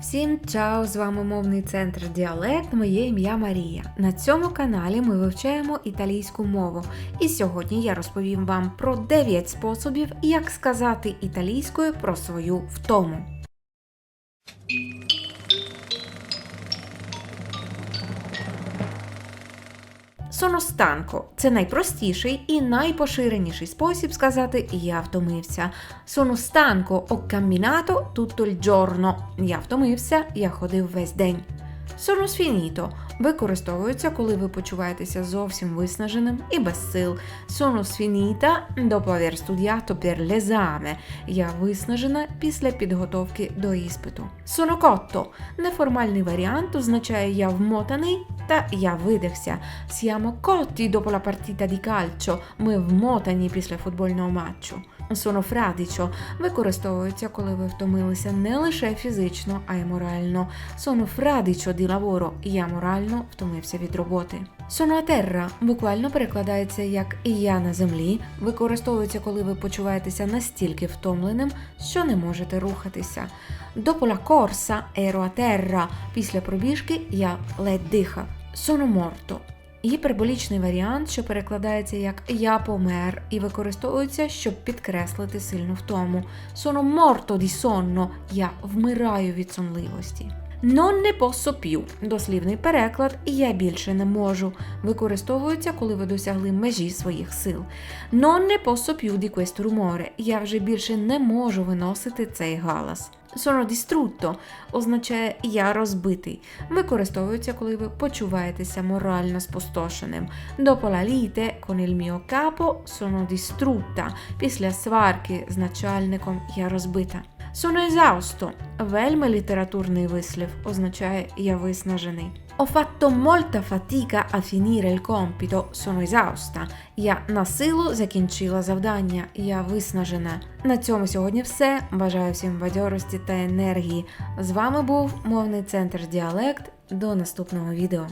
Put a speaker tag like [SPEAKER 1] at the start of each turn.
[SPEAKER 1] Всім чао! З вами мовний центр Діалект. Моє ім'я Марія. На цьому каналі ми вивчаємо італійську мову. І сьогодні я розповім вам про 9 способів, як сказати італійською про свою втому. Stanco – це найпростіший і найпоширеніший спосіб сказати я втомився. Соностанко о камінато tutto il. Я втомився, я ходив весь день. Sfinito використовується, коли ви почуваєтеся зовсім виснаженим і без сил. Sfinita dopo aver studiato per l'esame. Я виснажена після підготовки до іспиту. Cotto – неформальний варіант означає я вмотаний та я видихся. Siamo cotti dopo la partita di calcio. Ми вмотані після футбольного матчу. Fradicio використовується, коли ви втомилися не лише фізично, а й морально. Fradicio di lavoro. Я морально втомився від роботи. Sono a буквально перекладається як я на землі. Використовується, коли ви почуваєтеся настільки втомленим, що не можете рухатися. Dopo la corsa ero a terra. Після пробіжки я ледь дихав. Sono morto Гіперболічний варіант, що перекладається як я помер і використовується, щоб підкреслити сильну втому. Sono morto di sonno – я вмираю від сонливості. Non ne posso più – дослівний переклад я більше не можу. Використовується, коли ви досягли межі своїх сил. Non ne posso più di questo rumore – я вже більше не можу виносити цей галас. Sono distrutto означає я розбитий. Використовується, коли ви почуваєтеся морально спустошеним. Dopo la lite con il mio capo sono distrutta. Після сварки з начальником я розбита. Sono вельми літературний вислів, означає я виснажений. Ho fatto molta fatica a finire il compito, sono esausta. Я на силу закінчила завдання, я виснажена. На цьому сьогодні все. Бажаю всім бадьорості та енергії. З вами був мовний центр Діалект. До наступного відео.